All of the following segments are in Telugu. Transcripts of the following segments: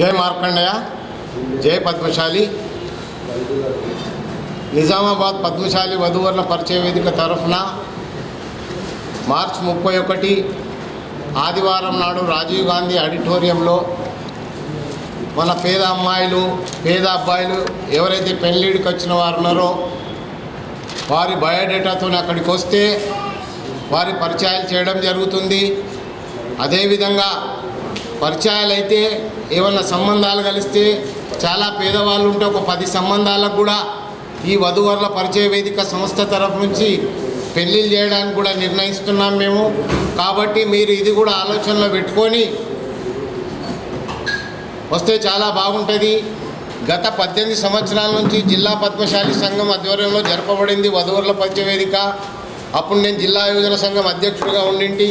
జయ మార్కండయ్య జయ పద్మశాలి. నిజామాబాద్ పద్మశాలి వధువర్ల పరిచయ వేదిక తరఫున మార్చ్ ముప్పై ఒకటి ఆదివారం నాడు రాజీవ్ గాంధీ ఆడిటోరియంలో మన పేద అమ్మాయిలు పేద అబ్బాయిలు ఎవరైతే పెళ్ళిడికి వచ్చిన వారు ఉన్నారో వారి బయోడేటాతో అక్కడికి వస్తే వారి పరిచయాలు చేయడం జరుగుతుంది. అదేవిధంగా పరిచయాలు అయితే ఏమన్నా సంబంధాలు కలిస్తే చాలా పేదవాళ్ళు ఉంటే ఒక పది సంబంధాలకు కూడా ఈ వధువరుల పరిచయ వేదిక సంస్థ తరఫు నుంచి పెళ్ళిళ్ళు చేయడానికి కూడా నిర్ణయిస్తున్నాం మేము. కాబట్టి మీరు ఇది కూడా ఆలోచనలో పెట్టుకొని వస్తే చాలా బాగుంటుంది. గత పద్దెనిమిది సంవత్సరాల నుంచి జిల్లా పద్మశాలి సంఘం ఆధ్వర్యంలో జరపబడింది వధువరుల పరిచయ వేదిక. అప్పుడు నేను జిల్లా యువజన సంఘం అధ్యక్షుడిగా ఉండింటి.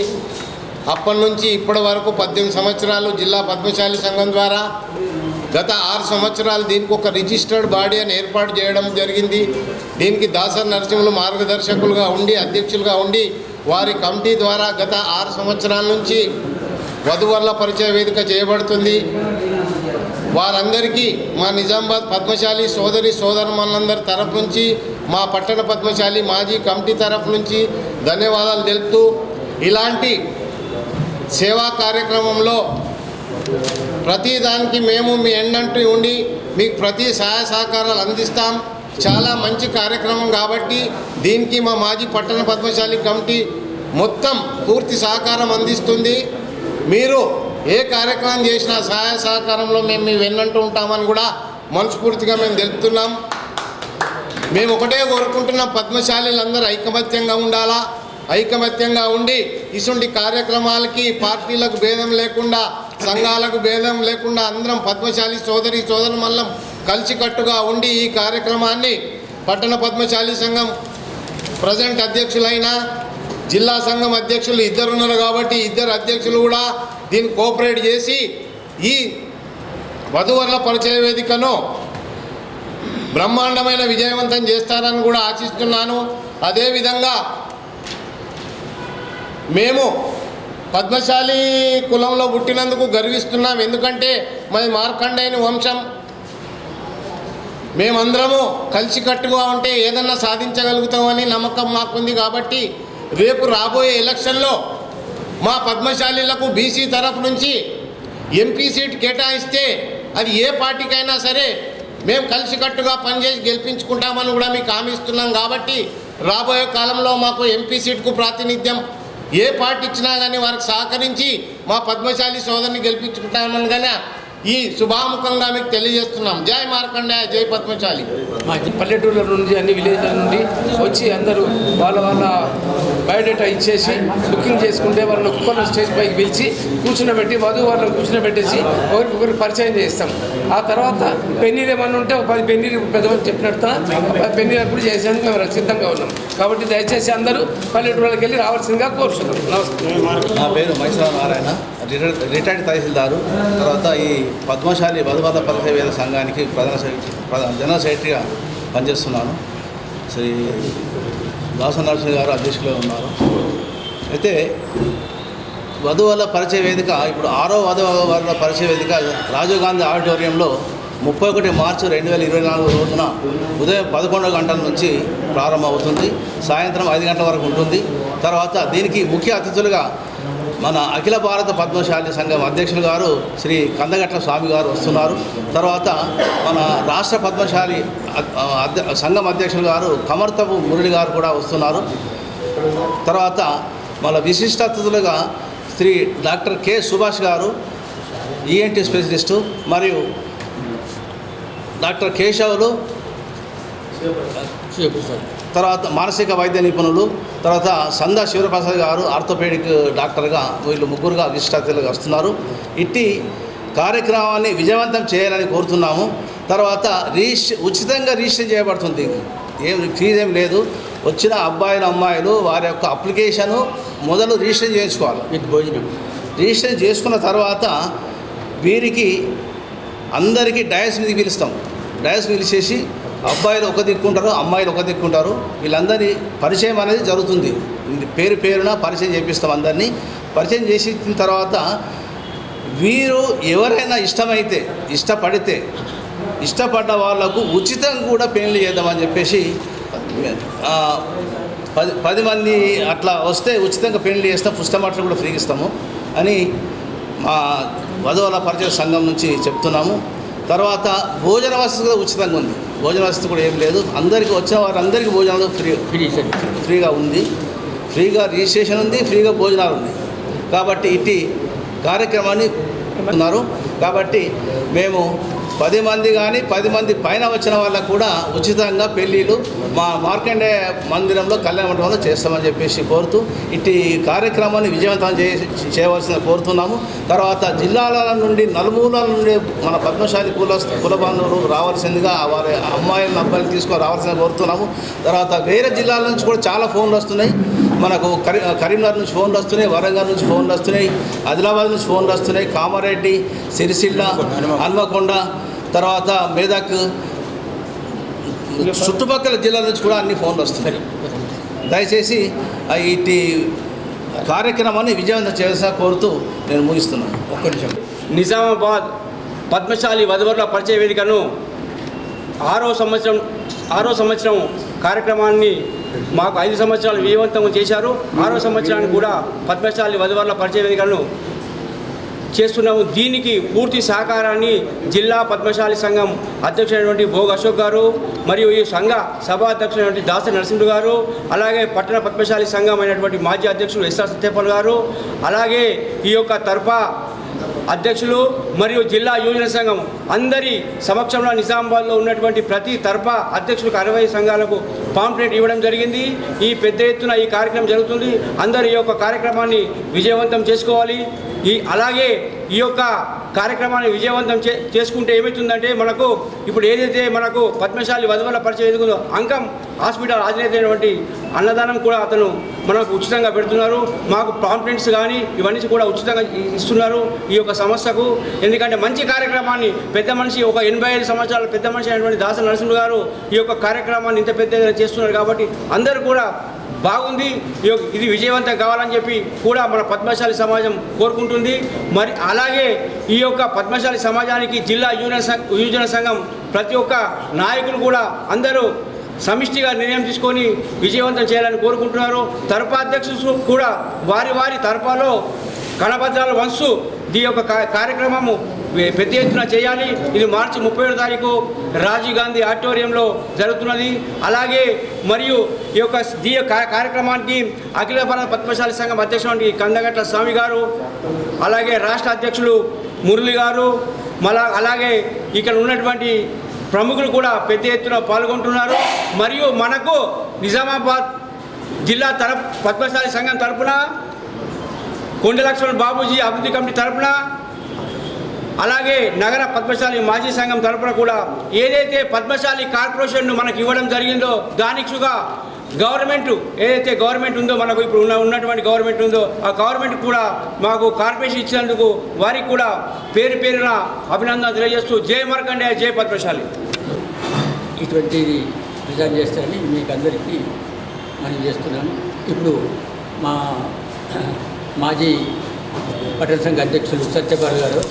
అప్పటి నుంచి ఇప్పటి వరకు పద్దెనిమిది సంవత్సరాలు జిల్లా పద్మశాలి సంఘం ద్వారా గత ఆరు సంవత్సరాలు దీనికి ఒక రిజిస్టర్డ్ బాడీ అని ఏర్పాటు చేయడం జరిగింది. దీనికి దాసర్ నరసింహులు మార్గదర్శకులుగా ఉండి అధ్యక్షులుగా ఉండి వారి కమిటీ ద్వారా గత ఆరు సంవత్సరాల నుంచి వధువర్ల పరిచయ వేదిక చేయబడుతుంది. వారందరికీ మా నిజామాబాద్ పద్మశాలి సోదరి సోదరుమణులందరి తరఫు నుంచి మా పట్టణ పద్మశాలి మాజీ కమిటీ తరఫు నుంచి ధన్యవాదాలు తెలుపుతూ ఇలాంటి సేవా కార్యక్రమంలో ప్రతిదానికి మేము మీ ఎండంటూ ఉండి మీకు ప్రతి సహాయ సహకారాలు అందిస్తాం. చాలా మంచి కార్యక్రమం కాబట్టి దీనికి మా మాజీ పట్టణ పద్మశాలి కమిటీ మొత్తం పూర్తి సహకారం అందిస్తుంది. మీరు ఏ కార్యక్రమం చేసినా సహాయ సహకారంలో మేము మీ వెన్నంటూ ఉంటామని కూడా మనస్ఫూర్తిగా మేము తెలుపుతున్నాం. మేము ఒకటే కోరుకుంటున్నాం పద్మశాలీలందరూ ఐకమత్యంగా ఉండాలా? ఐకమత్యంగా ఉండి ఇసుంటి కార్యక్రమాలకి పార్టీలకు భేదం లేకుండా సంఘాలకు భేదం లేకుండా అందరం పద్మశాలి సోదరి సోదరు మల్లం కలిసికట్టుగా ఉండి ఈ కార్యక్రమాన్ని పట్టణ పద్మశాలి సంఘం ప్రజెంట్ అధ్యక్షులైన జిల్లా సంఘం అధ్యక్షులు ఇద్దరు ఉన్నారు కాబట్టి ఇద్దరు అధ్యక్షులు కూడా దీన్ని కోఆపరేట్ చేసి ఈ వధువర్ల పరిచయ వేదికను బ్రహ్మాండమైన విజయవంతం చేస్తారని కూడా ఆశిస్తున్నాను. అదేవిధంగా మేము పద్మశాలి కులంలో పుట్టినందుకు గర్విస్తున్నాం. ఎందుకంటే మాది మార్కండేయుని వంశం. మేమందరము కలిసికట్టుగా ఉంటే ఏదన్నా సాధించగలుగుతామని నమ్మకం మాకుంది కాబట్టి రేపు రాబోయే ఎలక్షన్లో మా పద్మశాలీలకు బీసీ తరఫు నుంచి ఎంపీ సీట్ కేటాయిస్తే అది ఏ పార్టీకైనా సరే మేము కలిసికట్టుగా పనిచేసి గెలిపించుకుంటామని కూడా మీకు హామీ ఇస్తున్నాం కాబట్టి రాబోయే కాలంలో మాకు ఎంపీ సీట్కు ప్రాతినిధ్యం ఏ పార్టీ ఇచ్చినా కానీ వారికి సహకరించి మా పద్మశాలి సోదరిని గెలిపించుకుంటామని కానీ ఈ శుభాముఖంగా మీకు తెలియజేస్తున్నాం. జై మార్కండే జై పద్మశాలి. మా పల్లెటూళ్ళ నుండి అన్ని విలేజ్ల నుండి వచ్చి అందరూ వాళ్ళ వాళ్ళ బయోడేటా ఇచ్చేసి బుకింగ్ చేసుకుంటే వాళ్ళని ఒక్కొక్కరు స్టేజ్ పైకి పిలిచి కూర్చునబెట్టి వధువు వాళ్ళని కూర్చునబెట్టేసి ఒకరికొకరు పరిచయం చేస్తాం. ఆ తర్వాత పెన్నీలు ఏమన్నా ఉంటే ఒక పది పెన్నీలు పెద్దవాళ్ళు చెప్పినట్టు పెన్నీలు అప్పుడు చేసేందుకు మేము సిద్ధంగా ఉన్నాం. కాబట్టి దయచేసి అందరూ పల్లెటూళ్ళకి వెళ్ళి రావాల్సిందిగా కోరుతున్నాం నమస్కారం. నా పేరు మైసూర నారాయణ. రిటైర్డ్ తహసీల్దారు. తర్వాత ఈ పద్మశాలి బదుమత పదసేవేద సంఘానికి ప్రధాన ప్రధాన జనరల్ సెక్రటరీగా పనిచేస్తున్నాను. శ్రీ దాసనరసింహ గారు అధ్యక్షులు ఉన్నారు. అయితే వధువుల పరిచయ వేదిక ఇప్పుడు ఆరో వధువుల పరిచయ వేదిక రాజీవ్ గాంధీ ఆడిటోరియంలో ముప్పై ఒకటి మార్చి రెండు వేల ఇరవై నాలుగు రోజున ఉదయం పదకొండు గంటల నుంచి ప్రారంభమవుతుంది. సాయంత్రం ఐదు గంటల వరకు ఉంటుంది. తర్వాత దీనికి ముఖ్య అతిథులుగా మన అఖిల భారత పద్మశాలి సంఘం అధ్యక్షులు గారు శ్రీ కందగట్ల స్వామి గారు వస్తున్నారు. తర్వాత మన రాష్ట్ర పద్మశాలి సంఘం అధ్యక్షులు గారు కమర్తపు మురళి గారు కూడా వస్తున్నారు. తర్వాత మన విశిష్ట అతిథులుగా శ్రీ డాక్టర్ కె సుభాష్ గారు ఈఎన్టీ స్పెషలిస్టు మరియు డాక్టర్ కేశవులు తర్వాత మానసిక వైద్య నిపుణులు తర్వాత సందా శివప్రసాద్ గారు ఆర్థోపెడిక్ డాక్టర్గా వీళ్ళు ముగ్గురుగా విశిష్ట వస్తున్నారు. ఇట్టి కార్యక్రమాన్ని విజయవంతం చేయాలని కోరుతున్నాము. తర్వాత రిజిస్ ఉచితంగా రిజిస్టర్ చేయబడుతుంది. ఏం ఫీజు ఏం లేదు. వచ్చిన అబ్బాయిలు అమ్మాయిలు వారి యొక్క అప్లికేషను మొదలు రిజిస్టర్ చేసుకోవాలి వీటి భోజనం రిజిస్టర్ చేసుకున్న తర్వాత వీరికి అందరికీ డయస్ మీద పిలుస్తాం. డయస్ పిలిచేసి అబ్బాయిలు ఒక దిక్కుంటారు అమ్మాయిలు ఒక దిక్కుంటారు వీళ్ళందరి పరిచయం అనేది జరుగుతుంది. పేరు పేరున పరిచయం చేపిస్తాం అందరినీ. పరిచయం చేసిన తర్వాత వీరు ఎవరైనా ఇష్టమైతే ఇష్టపడితే ఇష్టపడ్డ వాళ్ళకు ఉచితం కూడా పెళ్ళి చేద్దామని చెప్పేసి పది పది మంది అట్లా వస్తే ఉచితంగా పెళ్ళి చేస్తాం పుస్తకం కూడా ఫ్రీగిస్తాము అని మా వధువుల పరిచయ సంఘం నుంచి చెప్తున్నాము. తర్వాత భోజన వసతి కూడా ఉచితంగా ఉంది. భోజన వసతి కూడా ఏం లేదు. అందరికీ వచ్చిన వారందరికీ భోజనాలు ఫ్రీ ఫ్రీ ఫ్రీగా ఉంది. ఫ్రీగా రిజిస్ట్రేషన్ ఉంది ఫ్రీగా భోజనాలు ఉంది కాబట్టి ఇట్టి కార్యక్రమాన్ని ఉన్నారు. కాబట్టి మేము పది మంది కానీ పది మంది పైన వచ్చిన వాళ్ళకు కూడా ఉచితంగా పెళ్ళిళ్ళు మా మార్కండే మందిరంలో కళ్యాణ మండపంలో చేస్తామని చెప్పేసి కోరుతూ ఇట్టి కార్యక్రమాన్ని విజయవంతం చే చేయవలసిన కోరుతున్నాము. తర్వాత జిల్లాల నుండి నలుమూలల నుండి మన పద్మశాలి కుల కుల బంధువులు రావాల్సిందిగా వారి అమ్మాయిలను అబ్బాయిలు తీసుకొని రావాల్సిందిగా కోరుతున్నాము. తర్వాత వేరే జిల్లాల నుంచి కూడా చాలా ఫోన్లు వస్తున్నాయి. మనకు కరీ కరీంనగర్ నుంచి ఫోన్లు వస్తున్నాయి వరంగల్ నుంచి ఫోన్లు వస్తున్నాయి ఆదిలాబాద్ నుంచి ఫోన్లు వస్తున్నాయి కామారెడ్డి సిరిసిల్ల హన్మకొండ తర్వాత మేదక్ చుట్టుపక్కల జిల్లాల నుంచి కూడా అన్ని ఫోన్లు వస్తున్నాయి. దయచేసి ఇటు కార్యక్రమాన్ని విజయవంతం చేసా కోరుతూ నేను ముగిస్తున్నాను. ఒక్క నిమిషం. నిజామాబాద్ పద్మశాలి వధువరుల పరిచయ వేదికను ఆరో సంవత్సరం ఆరో సంవత్సరం కార్యక్రమాన్ని మాకు ఐదు సంవత్సరాలు విజయవంతం చేశారు. ఆరో సంవత్సరానికి కూడా పద్మశాలి వధువరుల పరిచయ వేదికను చేస్తున్నాము. దీనికి పూర్తి సహకారాన్ని జిల్లా పద్మశాలి సంఘం అధ్యక్షుడైనటువంటి భోగ అశోక్ గారు మరియు ఈ సంఘ సభా అధ్యక్షుడైనటువంటి దాసరి నరసింహుడు గారు అలాగే పట్టణ పద్మశాలి సంఘం అయినటువంటి మాజీ అధ్యక్షుడు ఎస్ఆర్ సత్యపాల్ గారు అలాగే ఈ యొక్క తర్ఫా అధ్యక్షులు మరియు జిల్లా యువజన సంఘం అందరి సమక్షంలో నిజామాబాద్లో ఉన్నటువంటి ప్రతి తరఫా అధ్యక్షులకు అరవై సంఘాలకు పాంప్లెట్ ఇవ్వడం జరిగింది. ఈ పెద్ద ఎత్తున ఈ కార్యక్రమం జరుగుతుంది. అందరు ఈ యొక్క కార్యక్రమాన్ని విజయవంతం చేసుకోవాలి. ఈ అలాగే ఈ యొక్క కార్యక్రమాన్ని విజయవంతం చే చేసుకుంటే ఏమవుతుందంటే మనకు ఇప్పుడు ఏదైతే మనకు పద్మశాలి వధువుల పరిచయం ఎదుగుందో అంకం హాస్పిటల్ అధినేత అన్నదానం కూడా అతను మనకు ఉచితంగా పెడుతున్నారు. మాకు పాంప్లెంట్స్ కానీ ఇవన్నీ కూడా ఉచితంగా ఇస్తున్నారు ఈ యొక్క సంస్థకు. ఎందుకంటే మంచి కార్యక్రమాన్ని పెద్ద మనిషి ఒక ఎనభై ఐదు సంవత్సరాల పెద్ద మనిషి అయినటువంటి దాస నరసింహ గారు ఈ యొక్క కార్యక్రమాన్ని ఇంత పెద్ద చేస్తున్నారు కాబట్టి అందరూ కూడా బాగుంది. ఇది విజయవంతం కావాలని చెప్పి కూడా మన పద్మశాలి సమాజం కోరుకుంటుంది. మరి అలాగే ఈ యొక్క పద్మశాలి సమాజానికి జిల్లా యూనియన్ సంఘ యువజన సంఘం ప్రతి ఒక్క నాయకులు కూడా అందరూ సమిష్టిగా నిర్ణయం తీసుకొని విజయవంతం చేయాలని కోరుకుంటున్నారు. తరఫా అధ్యక్షులు కూడా వారి వారి తరపాలో కణభద్రాల వంశు ఈ యొక్క కార్యక్రమము పెద్ద ఎత్తున చేయాలి. ఇది మార్చి ముప్పై ఏడు తారీఖు రాజీవ్ గాంధీ ఆడిటోరియంలో జరుగుతున్నది. అలాగే మరియు ఈ యొక్క దీ కార్యక్రమానికి అఖిల భారత పద్మశాలి సంఘం అధ్యక్షుడు కందగట్ల స్వామి గారు అలాగే రాష్ట్ర అధ్యక్షులు మురళి గారు మళ్ళా అలాగే ఇక్కడ ఉన్నటువంటి ప్రముఖులు కూడా పెద్ద ఎత్తున పాల్గొంటున్నారు. మరియు మనకు నిజామాబాద్ జిల్లా తరఫు పద్మశాలి సంఘం తరపున కొండ లక్ష్మణ్ బాబూజీ అభివృద్ధి కమిటీ తరపున అలాగే నగర పద్మశాలి మాజీ సంఘం తరపున కూడా ఏదైతే పద్మశాలి కార్పొరేషన్ను మనకు ఇవ్వడం జరిగిందో దానికిగా గవర్నమెంట్ ఏదైతే గవర్నమెంట్ ఉందో మనకు ఇప్పుడు ఉన్న ఉన్నటువంటి గవర్నమెంట్ ఉందో ఆ గవర్నమెంట్ కూడా మాకు కార్పొరేషన్ ఇచ్చినందుకు వారికి కూడా పేరు పేరున అభినందన తెలియజేస్తూ జై మార్కండే జై పద్మశాలి. ఇటువంటిది ప్రజెంట్ చేస్తారని మీకు అందరికీ మనం చేస్తున్నాను. ఇప్పుడు మా మాజీ పట్టణ సంఘ అధ్యక్షులు సత్యపాల్ గారు